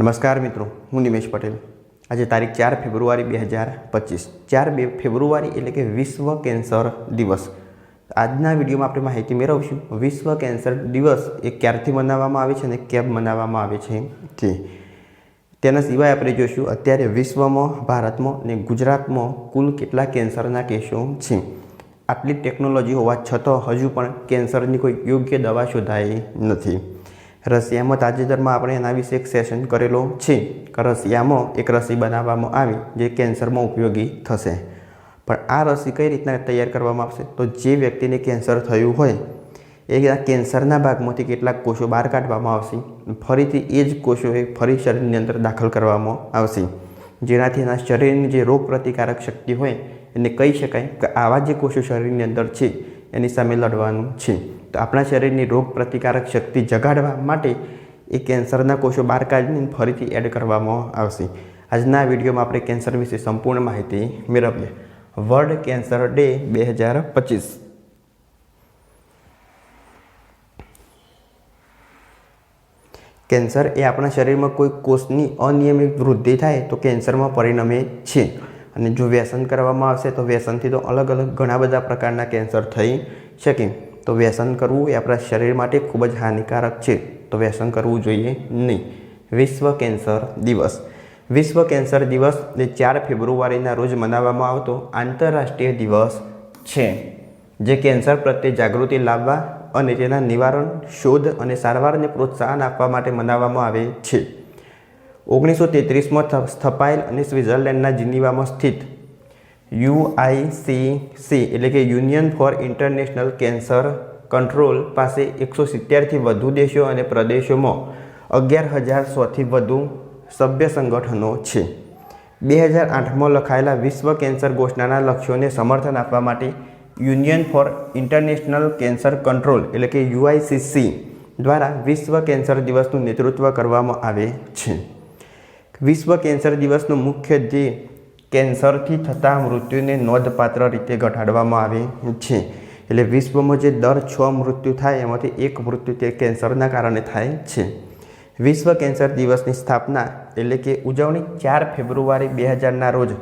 નમસ્કાર મિત્રો, હું નિમેશ પટેલ. આજે તારીખ ચાર ફેબ્રુઆરી બે હજાર પચીસ. ચાર બે ફેબ્રુઆરી એટલે કે વિશ્વ કેન્સર દિવસ. આજના વિડીયોમાં આપણે માહિતી મેળવશું. વિશ્વ કેન્સર દિવસ એ ક્યારથી મનાવવામાં આવે છે અને કેમ મનાવવામાં આવે છે? તે તેના સિવાય આપણે જોઈશું અત્યારે વિશ્વમાં, ભારતમાં અને ગુજરાતમાં કુલ કેટલા કેન્સરના કેસો છે? આટલી ટેકનોલોજી હોવા છતાં હજુ પણ કેન્સરની કોઈ યોગ્ય દવા શોધાઈ નથી. રશિયામાં તાજેતરમાં આપણે એના વિશે એક સેશન કરેલો છે. રશિયામાં એક રસી બનાવવામાં આવી જે કેન્સરમાં ઉપયોગી થશે. પણ આ રસી કઈ રીતના તૈયાર કરવામાં આવશે? તો જે વ્યક્તિને કેન્સર થયું હોય, એ કેન્સરના ભાગમાંથી કેટલાક કોષો બહાર કાઢવામાં આવશે. ફરીથી એ જ કોષોએ ફરી શરીરની અંદર દાખલ કરવામાં આવશે. જેનાથી એના શરીરની જે રોગ પ્રતિકારક શક્તિ હોય, એને કહી શકાય કે આવા જે કોષો શરીરની અંદર છે, એની સામે લડવાનું છે. તો આપણા શરીરની રોગ પ્રતિકારક શક્તિ જગાડવા માટે એ કેન્સરના કોષો બહાર કાઢીને ફરીથી એડ કરવામાં આવશે. આજના વિડીયોમાં આપણે કેન્સર વિશે સંપૂર્ણ માહિતી મેળવીએ. વર્લ્ડ કેન્સર ડે બે હજાર પચીસ. કેન્સર એ આપણા શરીરમાં કોઈ કોષની અનિયમિત વૃદ્ધિ થાય તો કેન્સરમાં પરિણમે છે. અને જો વ્યસન કરવામાં આવશે તો વ્યસનથી તો અલગ અલગ ઘણા બધા પ્રકારના કેન્સર થઈ શકે. તો વ્યસન કરવું એ આપણા શરીર માટે ખૂબ જ હાનિકારક છે. તો વ્યસન કરવું જોઈએ નહીં. વિશ્વ કેન્સર દિવસ. વિશ્વ કેન્સર દિવસ એ ચાર ફેબ્રુઆરીના રોજ મનાવવામાં આવતો આંતરરાષ્ટ્રીય દિવસ છે, જે કેન્સર પ્રત્યે જાગૃતિ લાવવા અને તેના નિવારણ, શોધ અને સારવારને પ્રોત્સાહન આપવા માટે મનાવવામાં આવે છે. ઓગણીસો તેત્રીસમાં સ્થપાયેલ અને સ્વિટ્ઝરલેન્ડના જીનીવામાં સ્થિત યુઆઈસીસી એટલે કે union for international cancer control પાસે એકસો સિત્તેરથી વધુ દેશો અને પ્રદેશોમાં અગિયાર હજાર સોથી વધુ સભ્ય સંગઠનો છે. બે હજાર આઠમાં લખાયેલા વિશ્વ કેન્સર ઘોષણાના લક્ષ્યોને સમર્થન આપવા માટે union for international cancer control એટલે કે યુઆઈસીસી દ્વારા વિશ્વ કેન્સર દિવસનું નેતૃત્વ કરવામાં આવે છે. વિશ્વ કેન્સર દિવસનો મુખ્ય ધ્યેય કેન્સરથી થતા મૃત્યુને નોંધપાત્ર રીતે ઘટાડવામાં આવે છે. એટલે વિશ્વમાં જે દર છ મૃત્યુ થાય, એમાંથી એક મૃત્યુ તે કેન્સરના કારણે થાય છે. વિશ્વ કેન્સર દિવસની સ્થાપના એટલે કે ઉજવણી ચાર ફેબ્રુઆરી બે હજારના રોજ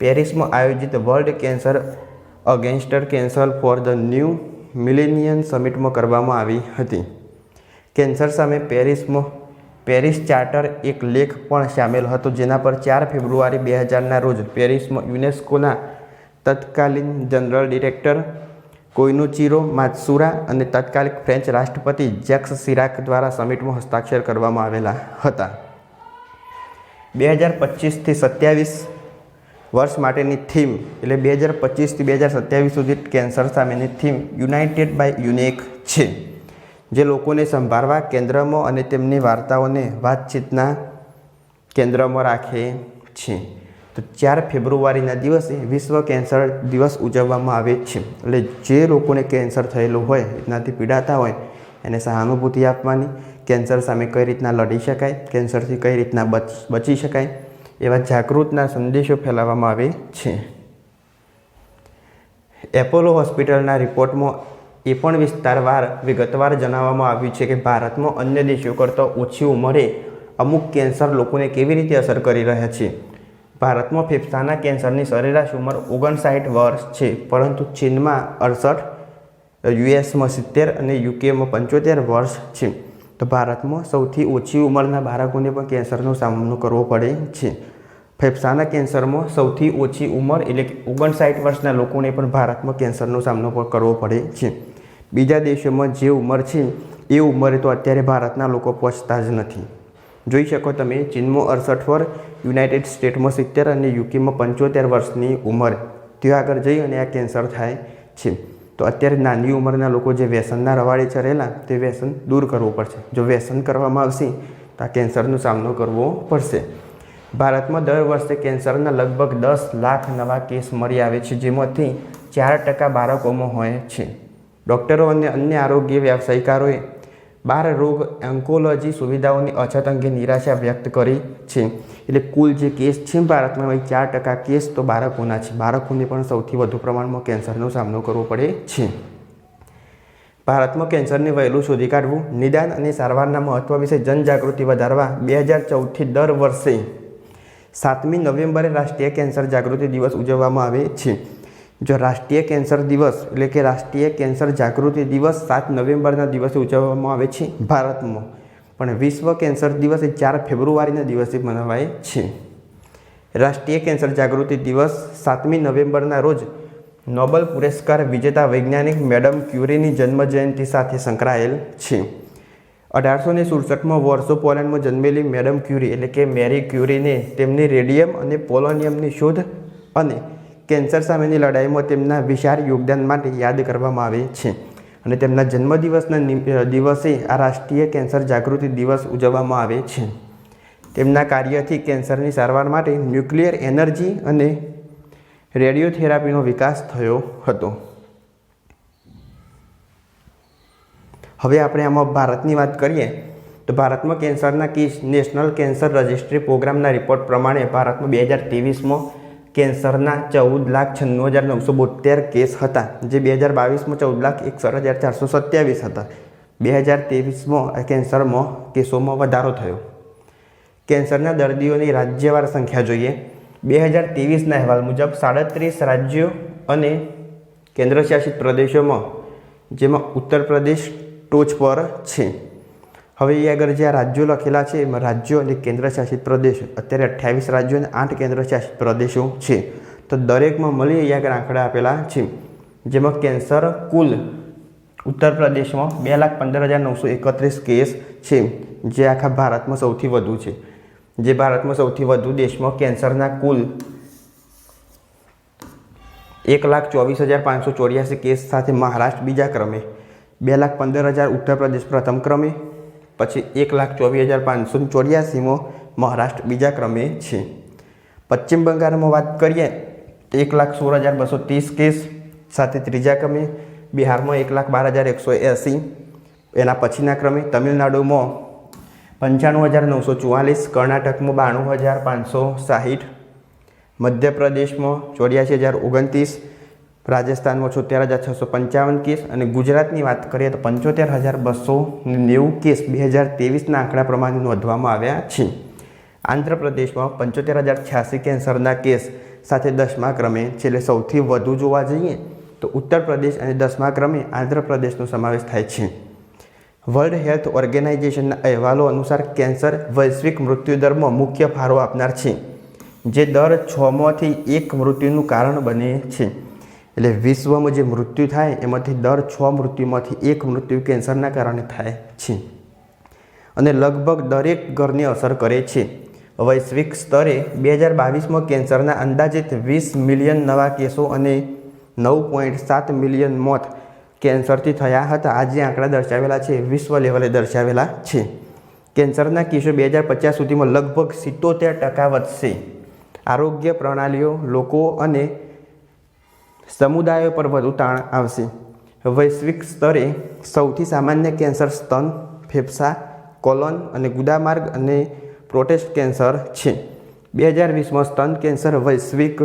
પેરિસમાં આયોજિત world cancer against cancer for the new millennium સમિટમાં કરવામાં આવી હતી. કેન્સર સામે પેરિસમાં પેરિસ ચાર્ટર એક લેખ પણ સામેલ હતો જેના પર ચાર ફેબ્રુઆરી બે હજારના રોજ પેરિસમાં યુનેસ્કોના તત્કાલીન જનરલ ડિરેક્ટર કોઈનુચીરો માત્સુરા અને તત્કાલિક ફ્રેન્ચ રાષ્ટ્રપતિ જેક્સ સિરાક દ્વારા સમિટમાં હસ્તાક્ષર કરવામાં આવેલા હતા. બે હજાર પચીસથી સત્યાવીસ વર્ષ માટેની થીમ એટલે બે હજાર પચીસથી બે હજાર સત્યાવીસ સુધી કેન્સર સામેની થીમ યુનાઇટેડ બાય યુનેક છે. જે લોકોને સંભાળવા કેન્દ્રમાં અને તેમની વાર્તાઓને વાતચીતના કેન્દ્રમાં રાખે છે. તો ચાર ફેબ્રુઆરીના દિવસે વિશ્વ કેન્સર દિવસ ઉજવવામાં આવે છે. એટલે જે લોકોને કેન્સર થયેલું હોય, એનાથી પીડાતા હોય, એને સહાનુભૂતિ આપવાની, કેન્સર સામે કઈ રીતના લડી શકાય, કેન્સરથી કઈ રીતના બચ શકાય, એવા જાગૃતના સંદેશો ફેલાવવામાં આવે છે. એપોલો હોસ્પિટલના રિપોર્ટમાં એ પણ વિસ્તારવાર, વિગતવાર જણાવવામાં આવ્યું છે કે ભારતમાં અન્ય દેશો કરતાં ઓછી ઉંમરે અમુક કેન્સર લોકોને કેવી રીતે અસર કરી રહ્યા છે? ભારતમાં ફેફસાના કેન્સરની સરેરાશ ઉંમર ઓગણસાઠ વર્ષ છે, પરંતુ ચીનમાં અડસઠ, યુએસમાં સિત્તેર અને યુકેમાં પંચોતેર વર્ષ છે. તો ભારતમાં સૌથી ઓછી ઉંમરના બાળકોને પણ કેન્સરનો સામનો કરવો પડે છે. ફેફસાના કેન્સરમાં સૌથી ઓછી ઉંમર એટલે કે ઓગણસાઠ વર્ષના લોકોને પણ ભારતમાં કેન્સરનો સામનો કરવો પડે છે. બીજા દેશોમાં જે ઉંમર છે, એ ઉંમરે તો અત્યારે ભારતના લોકો પહોંચતા જ નથી. જોઈ શકો તમે ચીનમાં અડસઠ વર્ષ યુનાઇટેડ સ્ટેટમાં સિત્તેર અને યુકેમાં પંચોતેર વર્ષની ઉંમર. ત્યાં આગળ જઈ અને આ કેન્સર થાય છે. તો અત્યારે નાની ઉંમરના લોકો જે વ્યસનના રવાડે ચરેલા તે વ્યસન દૂર કરવું પડશે. જો વ્યસન કરવામાં આવશે, તો આ કેન્સરનો સામનો કરવો પડશે. ભારતમાં દર વર્ષે કેન્સરના લગભગ દસ લાખ નવા કેસ મળી આવે છે, જેમાંથી ચાર ટકા બાળકોમાં હોય છે. ડૉક્ટરો અને અન્ય આરોગ્ય વ્યાવસાયિકારોએ બાર રોગ એન્કોલોજી સુવિધાઓની અછત અંગે નિરાશા વ્યક્ત કરી છે. એટલે કુલ જે કેસ છે ભારતમાં એ ચાર ટકા કેસ તો બાળકોના છે. બાળકોને પણ સૌથી વધુ પ્રમાણમાં કેન્સરનો સામનો કરવો પડે છે. ભારતમાં કેન્સરને વહેલું શોધી કાઢવું, નિદાન અને સારવારના મહત્વ વિશે જનજાગૃતિ વધારવા બે હજાર ચૌદથી દર વર્ષે સાતમી નવેમ્બરે રાષ્ટ્રીય કેન્સર જાગૃતિ દિવસ ઉજવવામાં આવે છે. જો રાષ્ટ્રીય કેન્સર દિવસ એટલે કે રાષ્ટ્રીય કેન્સર જાગૃતિ દિવસ સાત નવેમ્બરના દિવસે ઉજવવામાં આવે છે ભારતમાં. પણ વિશ્વ કેન્સર દિવસ એ ચાર ફેબ્રુઆરીના દિવસે મનાવાય છે. રાષ્ટ્રીય કેન્સર જાગૃતિ દિવસ સાતમી નવેમ્બરના રોજ નોબલ પુરસ્કાર વિજેતા વૈજ્ઞાનિક મેડમ ક્યુરીની જન્મજયંતિ સાથે સંકળાયેલ છે. અઢારસો ને સુડસઠમાં વર્ષો પોલેન્ડમાં જન્મેલી મેડમ ક્યુરી એટલે કે મેરી ક્યુરીને તેમની રેડિયમ અને પોલોનિયમની શોધ અને કેન્સર સામેની લડાઈમાં તેમના વિશાળ યોગદાન માટે યાદ કરવામાં આવે છે. અને તેમના જન્મદિવસના દિવસે આ રાષ્ટ્રીય કેન્સર જાગૃતિ દિવસ ઉજવવામાં આવે છે. તેમના કાર્યથી કેન્સરની સારવાર માટે ન્યુક્લિયર એનર્જી અને રેડિયોથેરાપીનો વિકાસ થયો હતો. હવે આપણે આમાં ભારતની વાત કરીએ, તો ભારતમાં કેન્સરના કેસ, નેશનલ કેન્સર રજિસ્ટ્રી પ્રોગ્રામના રિપોર્ટ પ્રમાણે ભારતમાં બે હજાર ત્રેવીસમાં કેન્સરના ચૌદ લાખ છન્નું હજાર નવસો બોતેર કેસ હતા, જે બે હજાર બાવીસમાં ચૌદ લાખ એકસઠ હજાર ચારસો સત્યાવીસ હતા. બે હજાર ત્રેવીસમાં કેન્સરમાં કેસોમાં વધારો થયો. કેન્સરના દર્દીઓની રાજ્યવાર સંખ્યા જોઈએ. બે હજાર ત્રેવીસના અહેવાલ મુજબ સાડત્રીસ રાજ્યો અને કેન્દ્રશાસિત પ્રદેશોમાં, જેમાં ઉત્તર પ્રદેશ ટોચ પર છે. હવે એ આગળ જે આ રાજ્યો લખેલા છે, એમાં રાજ્યો અને કેન્દ્રશાસિત પ્રદેશો, અત્યારે અઠ્યાવીસ રાજ્યો અને આઠ કેન્દ્રશાસિત પ્રદેશો છે. તો દરેકમાં મળી એ આગળ આંકડા આપેલા છે. જેમાં કેન્સર કુલ ઉત્તર પ્રદેશમાં બે લાખ પંદર હજાર નવસો એકત્રીસ કેસ છે, જે આખા ભારતમાં સૌથી વધુ છે. જે ભારતમાં સૌથી વધુ દેશમાં કેન્સરના કુલ એક લાખ ચોવીસ હજાર પાંચસો ચોર્યાસી કેસ સાથે મહારાષ્ટ્ર બીજા ક્રમે, બે લાખ પંદર હજાર ઉત્તર પ્રદેશ પ્રથમ ક્રમે પછી એક લાખ ચોવીસ હજાર પાંચસો ચોર્યાસીમાં મહારાષ્ટ્ર બીજા ક્રમે છે. પશ્ચિમ બંગાળમાં વાત કરીએ તો એક લાખ સોળ હજાર બસો ત્રીસ કેસ, સાથે ત્રીજા ક્રમે બિહારમાં એક લાખ બાર હજાર એકસો એંસી. એના પછીના ક્રમે તમિલનાડુમાં પંચાણું હજાર નવસો ચુવાલીસ, કર્ણાટકમાં બાણું હજાર પાંચસો સાહીઠ, મધ્યપ્રદેશમાં ચોર્યાસી હજાર ઓગણત્રીસ રાજસ્થાનમાં છોતેર હજાર છસો પંચાવન કેસ અને ગુજરાતની વાત કરીએ તો પંચોતેર હજાર બસો નેવું કેસ બે હજાર ત્રેવીસના આંકડા પ્રમાણે નોંધવામાં આવ્યા છે. આંધ્રપ્રદેશમાં પંચોતેર હજાર છ્યાસી કેન્સરના કેસ સાથે દસમા ક્રમે છેલ્લે સૌથી વધુ જોવા જઈએ તો ઉત્તર પ્રદેશ અને દસમા ક્રમે આંધ્રપ્રદેશનો સમાવેશ થાય છે. વર્લ્ડ હેલ્થ ઓર્ગેનાઇઝેશનના અહેવાલો અનુસાર કેન્સર વૈશ્વિક મૃત્યુદરમાં મુખ્ય ફાળો આપનાર છે, જે દર છમાંથી એક મૃત્યુનું કારણ બને છે. એટલે વિશ્વમાં જે મૃત્યુ થાય, એમાંથી દર છ મૃત્યુમાંથી એક મૃત્યુ કેન્સરના કારણે થાય છે. અને લગભગ દરેક ઘરને અસર કરે છે. વૈશ્વિક સ્તરે બે હજાર બાવીસમાં કેન્સરના અંદાજિત વીસ મિલિયન નવા કેસો અને નવ પોઈન્ટ સાત મિલિયન મોત કેન્સરથી થયા હતા. આ જે આંકડા દર્શાવેલા છે, વિશ્વ લેવલે દર્શાવેલા છે. કેન્સરના કેસો બે હજાર પચાસ સુધીમાં લગભગ સિત્તોતેર ટકા વધશે. આરોગ્ય પ્રણાલીઓ, લોકો અને સમુદાયો પર વધુ તાણ આવશે. વૈશ્વિક સ્તરે સૌથી સામાન્ય કેન્સર સ્તન, ફેફસા, કોલોન અને ગુદામાર્ગ અને પ્રોટેસ્ટ કેન્સર છે. બે હજાર વીસમાં સ્તન કેન્સર વૈશ્વિક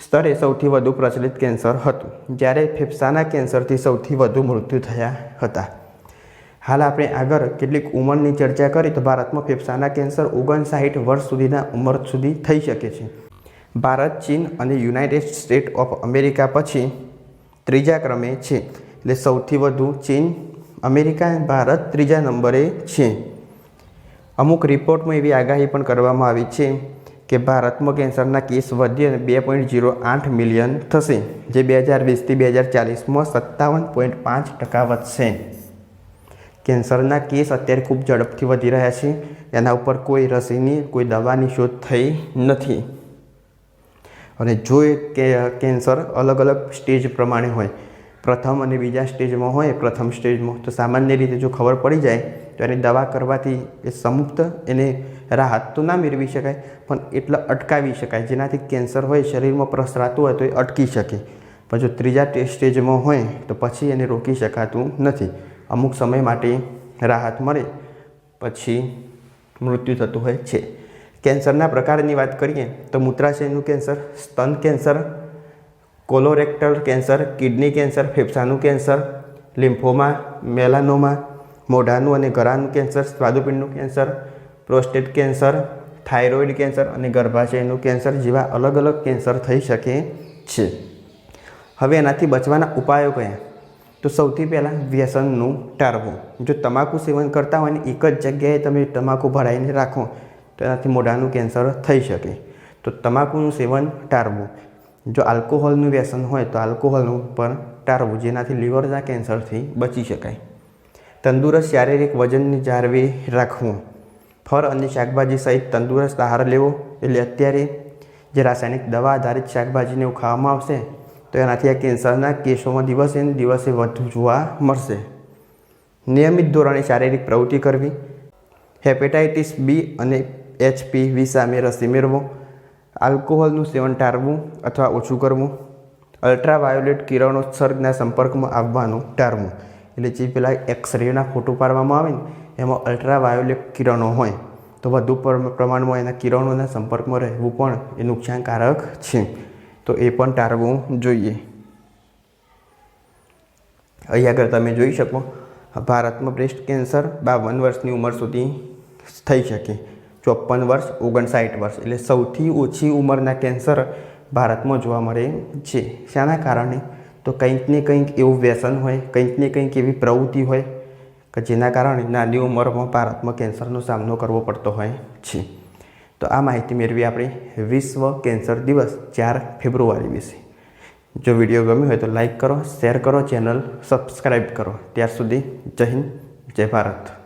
સ્તરે સૌથી વધુ પ્રચલિત કેન્સર હતું, જ્યારે ફેફસાના કેન્સરથી સૌથી વધુ મૃત્યુ થયા હતા. હાલ આપણે આગળ કેટલીક ઉંમરની ચર્ચા કરી તો ભારતમાં ફેફસાના કેન્સર ઓગણસાઠ વર્ષ સુધીના ઉંમર સુધી થઈ શકે છે. ભારત, ચીન અને યુનાઇટેડ સ્ટેટ ઓફ અમેરિકા પછી ત્રીજા ક્રમે છે. એટલે સૌથી વધુ ચીન, અમેરિકા ભારત ત્રીજા નંબરે છે. અમુક રિપોર્ટમાં એવી આગાહી પણ કરવામાં આવી છે કે ભારતમાં કેન્સરના કેસ વધી અને બે પોઈન્ટ જીરો આઠ મિલિયન થશે, જે બે હજાર વીસથી બે હજાર ચાલીસમાં સત્તાવન પોઈન્ટ પાંચ ટકા વધશે. કેન્સરના કેસ અત્યારે ખૂબ ઝડપથી વધી રહ્યા છે. એના ઉપર કોઈ રસીની, કોઈ દવાની શોધ થઈ નથી. અને જો કે કેન્સર અલગ અલગ સ્ટેજ પ્રમાણે હોય. પ્રથમ અને બીજા સ્ટેજમાં હોય, પ્રથમ સ્ટેજમાં તો સામાન્ય રીતે જો ખબર પડી જાય, તો એની દવા કરવાથી એ સમુક્ત એને રાહત તો ના મેળવી શકાય, પણ એટલા અટકાવી શકાય. જેનાથી કેન્સર હોય, શરીરમાં પ્રસરાતું હોય તો એ અટકી શકે. પણ જો ત્રીજા સ્ટેજમાં હોય, તો પછી એને રોકી શકાતું નથી. અમુક સમય માટે રાહત મળે, પછી મૃત્યુ થતું હોય છે. કેન્સરના પ્રકારની વાત કરીએ તો મૂત્રાશયનું કેન્સર, સ્તન cancer, colorectal cancer, kidney cancer, ફેફસાનું cancer, lymphoma, melanoma, મોઢાનું અને ગળાનું cancer, સ્વાદુપિંડનું cancer, prostate cancer, thyroid cancer અને ગર્ભાશયનું કેન્સર જેવા અલગ અલગ કેન્સર થઈ શકે છે. હવે એનાથી બચવાના ઉપાયો કયા? તો સૌથી પહેલાં વ્યસનનું ટાળવું. જો તમાકુ સેવન કરતા હોય ને એક જ જગ્યાએ તમે તમાકુ ભરાઈને રાખો તો એનાથી મોઢાનું કેન્સર થઈ શકે. તો તમાકુનું સેવન ટાળવું. જો આલ્કોહોલનું વ્યસન હોય તો આલ્કોહોલનું પણ ટાળવું, જેનાથી લીવરના કેન્સરથી બચી શકાય. તંદુરસ્ત શારીરિક વજનને જાળવી રાખવું. ફળ અને શાકભાજી સહિત તંદુરસ્ત આહાર લેવો. એટલે અત્યારે જે રાસાયણિક દવા આધારિત શાકભાજીને એવું ખાવામાં આવશે, તો એનાથી આ કેન્સરના કેસોમાં દિવસે ને દિવસે વધુ જોવા મળશે. નિયમિત ધોરણે શારીરિક પ્રવૃત્તિ કરવી. હેપેટાઇટિસ બી અને એચપીવી સામે રસી મેળવો આલ્કોહોલનું સેવન ટાળવું અથવા ઓછું કરવું. અલ્ટ્રાવાયોલેટ કિરણોત્સર્ગના સંપર્કમાં આવવાનું ટાળવું. એટલે જે પેલા એક્સરેના ફોટો પાડવામાં આવે ને, એમાં અલ્ટ્રાવાયોલેટ કિરણો હોય. તો વધુ પ્રમાણમાં એના કિરણોના સંપર્કમાં રહેવું પણ એ નુકસાનકારક છે. તો એ પણ ટાળવું જોઈએ. અહીં આગળ તમે જોઈ શકો, ભારતમાં બ્રેસ્ટ કેન્સર બાવન વર્ષની ઉંમર સુધી થઈ શકે. ચોપન વર્ષ, ઓગણસાઠ વર્ષ એટલે સૌથી ઓછી ઉંમરના કેન્સર ભારતમાં જોવા મળે છે. શાના કારણે તો કંઈક ને કંઈક એવું વ્યસન હોય, કંઈક ને કંઈક એવી પ્રવૃત્તિ હોય કે જેના કારણે નાની ઉંમરમાં ભારતમાં કેન્સરનો સામનો કરવો પડતો હોય છે. તો આ માહિતી મેળવી આપણે વિશ્વ કેન્સર દિવસ ચાર ફેબ્રુઆરી વિશે. જો વીડિયો ગમ્યો હોય તો લાઈક કરો, શેર કરો, ચેનલ સબસ્ક્રાઈબ કરો. ત્યાર સુધી જય હિન્દ, જય ભારત.